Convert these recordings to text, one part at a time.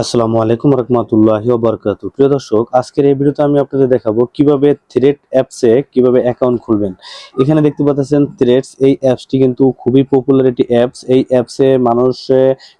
আসসালামু আলাইকুম রহমতুল্লাহি বরকাত প্রিয় দর্শক, আজকের এই ভিডিওতে আমি আপনাদের দেখাবো কীভাবে থ্রেড অ্যাপসে কীভাবে অ্যাকাউন্ট খুলবেন। এখানে দেখতে পাচ্ছেন থ্রেডস এই অ্যাপসটি কিন্তু খুবই পপুলার একটি অ্যাপস এই অ্যাপসে মানুষ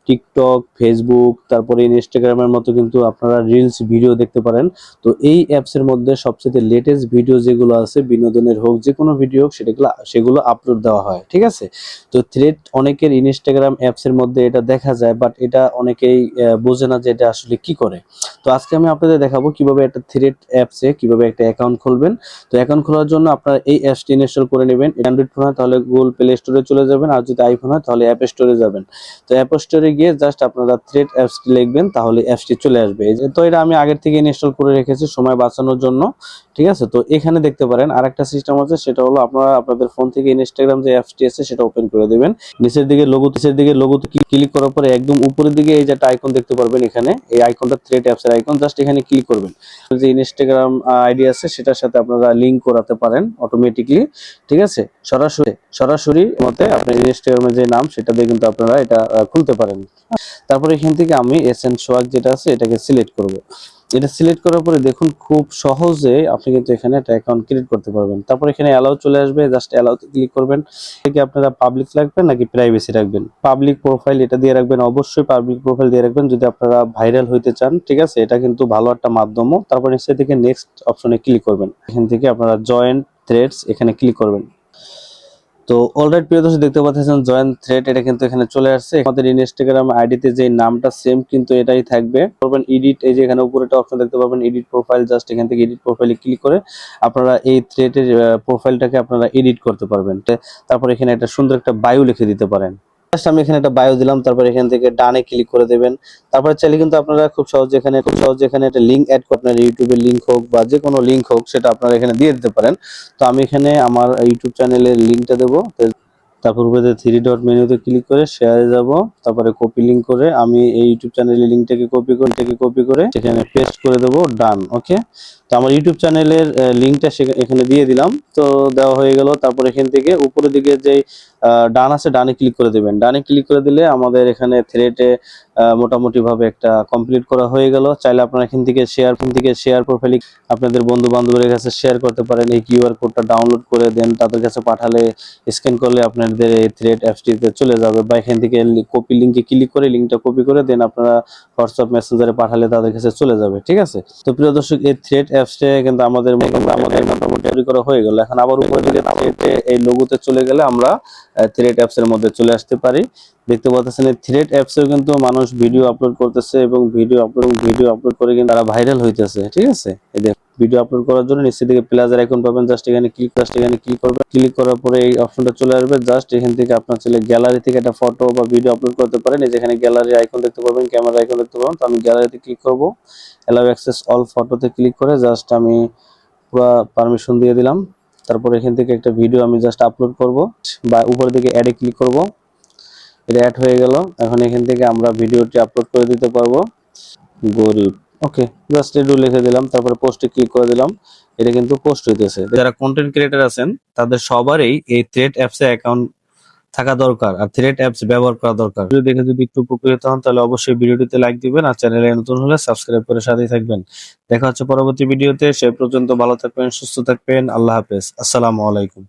টিকটক ফেসবুক তারপরে ইনস্টাগ্রামের মতো কিন্তু আপনারা রিলস ভিডিও দেখতে পারেন। তো এই অ্যাপসের মধ্যে সবচেয়ে লেটেস্ট ভিডিও যেগুলো আছে, বিনোদনের হোক যে কোনো ভিডিও হোক, সেটাগুলো, সেগুলো আপলোড দেওয়া হয়, ঠিক আছে? তো থ্রেড অনেকের ইনস্টাগ্রাম অ্যাপসের মধ্যে এটা দেখা যায় বাট এটা অনেকেই বোঝে না যে এটা আসলে কি করে। তো আজকে আমি আপনাদের দেখাবো কীভাবে একটা থ্রেড অ্যাপসে কীভাবে একটা অ্যাকাউন্ট খুলবেন। তো অ্যাকাউন্ট খোলার জন্য আপনারা এই অ্যাপসটি ইনস্টল করে নেবেন। অ্যান্ড্রয়েড ফোন হয়, তাহলে গুগল প্লে স্টোরে চলে যাবেন। আর যদি আইফোন হয়, তাহলে অ্যাপ স্টোরে যাবেন। তো অ্যাপ স্টোরে গিয়ে জাস্ট আপনারা থ্রেড অ্যাপসটি লিখবেন, তাহলে অ্যাপসটি চলে আসবে। তো এটা আমি আগের থেকে ইনস্টল করে রেখেছি সময় বাঁচানোর জন্য। ঠিক আছে? তো এখানে দেখতে পারেন, আরেকটা সিস্টেম আছে, সেটা হলো আপনারা আপনাদের ফোন থেকে ইনস্টাগ্রাম যে অ্যাপসটি আছে, সেটা ওপেন করে দেবেন। নিচের দিকে লোগো নিচের দিকে লোগোতে ক্লিক করার পরে একদম উপরের দিকে এই যে একটা আইকন দেখতে পারবেন এখানে, এই আইকনটা থ্রেড অ্যাপসের আইকন জাস্ট এখানে ক্লিক করবেন। যে ইনস্টাগ্রাম আইডি আছে, সেটার সাথে আপনারা লিঙ্ক করাতে পারেন অটোমেটিকলি ঠিক আছে? সরাসরি সরাসরি মতে আপনার ইনস্টাগ্রামের যে নাম, সেটা দিয়ে কিন্তু আপনারা এটা খুলতে পারেন। তারপরে এখান থেকে আমি এসএন সোয়াগ যেটা আছে, এটাকে সিলেক্ট করব। এটা সিলেক্ট করার পরে দেখুন খুব সহজে আপনি কিন্তু এখানে একটা অ্যাকাউন্ট ক্রিয়েট করতে পারবেন। তারপর এখানে অ্যালাউ চলে আসবে জাস্ট অ্যালাউতে ক্লিক করবেন। থেকে আপনারা পাবলিক রাখবেন নাকি প্রাইভেসি রাখবেন? পাবলিক প্রোফাইল এটা দিয়ে রাখবেন, অবশ্যই পাবলিক প্রোফাইল দিয়ে রাখবেন যদি আপনারা ভাইরাল হইতে চান, ঠিক আছে? এটা কিন্তু ভালো একটা মাধ্যমও। তারপর নিচে থেকে নেক্সট অপশনে ক্লিক করবেন। এখান থেকে আপনারা জয়েন্ট থ্রেডস এখানে ক্লিক করবেন। তো অলরাইট প্রিয় দর্শক, দেখতে পাচ্ছেন জয়েন্ট থ্রেড এটা কিন্তু এখানে চলে আসছে। আমাদের ইনস্টাগ্রাম আইডিতে যে নামটা সেম কিন্তু এটাই থাকবে। করবেন এডিট এই যে এখানে উপরে একটা অপশন দেখতে পাবেন এডিট প্রোফাইল জাস্ট এখান থেকে এডিট প্রোফাইলে ক্লিক করে আপনারা এই থ্রেডের প্রোফাইলটাকে আপনারা এডিট করতে পারবেন। তারপর এখানে একটা সুন্দর একটা বায়ু লিখে দিতে পারেন। আমি এখানে একটা বায়ো দিলাম, তারপর এখান থেকে ডানে ক্লিক করে দেবেন। তারপরে চাইলে কিন্তু আপনারা খুব সহজে এখানে, খুব সহজে এখানে একটা লিঙ্ক অ্যাড করে আপনার ইউটিউবের লিঙ্ক হোক বা যে কোনো লিঙ্ক হোক, সেটা আপনারা এখানে দিয়ে দিতে পারেন। তো আমি এখানে আমার ইউটিউব চ্যানেলের লিঙ্কটা দেবো। তারপর উপরে থ্রি ডট মেনুতে ক্লিক করে শেয়ারে যাব। তারপরে কপি লিঙ্ক করে আমি এই ইউটিউব চ্যানেলের লিঙ্কটাকে কপি করে, এটাকে কপি করে সেখানে পেস্ট করে দেবো ডান ওকে তো আমার ইউটিউব চ্যানেলের লিঙ্কটা এখানে দিয়ে দিলাম। তো দেওয়া হয়ে গেল। তারপর এখান থেকে উপরের দিকে যে ডান আছে, ডানে ক্লিক করে দেবেন। ডানে ক্লিক করে দিলে আমাদের এখানে থ্রেটে মোটামুটি ভাবে একটা কমপ্লিট করা হয়ে গেল। চাইলে আপনারা এখান থেকে শেয়ার এখান থেকে শেয়ার প্রোফাইল আপনাদের বন্ধু বান্ধবের কাছে শেয়ার করতে পারেন। এই কিউআর কোডটা ডাউনলোড করে দেন, তাদের কাছে পাঠালে স্ক্যান করলে আপনাদের এই থ্রেড অ্যাপসটিতে চলে যাবে বা এখান থেকে কপি লিঙ্কে ক্লিক করে লিঙ্কটা কপি করে দেন, আপনারা হোয়াটসঅ্যাপ মেসেঞ্জারে পাঠালে তাদের কাছে চলে যাবে, ঠিক আছে? তো প্রিয় দর্শক, এই থ্রেড অ্যাপসটা কিন্তু আমাদের মোটামুটি মোটামুটি করা হয়ে গেল। এখন আবার উপরে এই লোগোতে চলে গেলে আমরা থ্রেড অ্যাপস এর মধ্যে চলে আসতে পারি। দেখতে পাচ্ছেন এই থ্রেড অ্যাপসেও কিন্তু মানুষ ভিডিও আপলোড করতেছে এবং ভিডিও আপলোড ভিডিও আপলোড করে কিন্তু তারা ভাইরাল হইতেছে, ঠিক আছে? এই ভিডিও আপলোড করার জন্য নিচে দিকে প্লাজার আইকন পাবেন জাস্ট এখানে ক্লিক জাস্ট এখানে ক্লিক করবেন। ক্লিক করার পরে এই অপশনটা চলে আসবে জাস্ট এখান থেকে আপনার ছেলে গ্যালারি থেকে একটা ফটো বা ভিডিও আপলোড করতে পারেন। যেখানে গ্যালারি আইকন দেখতে পাবেন ক্যামেরা আইকন দেখতে পাবেন তো আমি গ্যালারিতে ক্লিক করব। অ্যালাউ অ্যাক্সেস অল ফটোতে ক্লিক করে জাস্ট আমি পুরো পারমিশন দিয়ে দিলাম। তারপর এখান থেকে একটা ভিডিও আমি জাস্ট আপলোড করব, বা উপর দিকে অ্যাডে ক্লিক করব। এটা অ্যাড হয়ে গেল। এখন এখান থেকে আমরা ভিডিওটি আপলোড করে দিতে পারব। গরিব। ওকে জাস্ট এডু লিখে দিলাম, তারপরে পোস্টে ক্লিক করে দিলাম। এটা কিন্তু পোস্ট হইতেছে। যারা কন্টেন্ট ক্রিয়েটার আছেন, তাদের সবারই এই থ্রেড অ্যাপসে অ্যাকাউন্ট থাকা দরকার আর থ্রেড অ্যাপস ব্যবহার করা দরকার। ভিডিও দেখে যদি একটু উপকৃত হন, তাহলে অবশ্যই ভিডিওটিতে লাইক দিবেন আর চ্যানেলে নতুন হলে সাবস্ক্রাইব করে সাথেই থাকবেন। দেখা হচ্ছে পরবর্তী ভিডিওতে, সে পর্যন্ত ভালো থাকবেন, সুস্থ থাকবেন, আল্লাহ হাফেজ। আসসালামু আলাইকুম।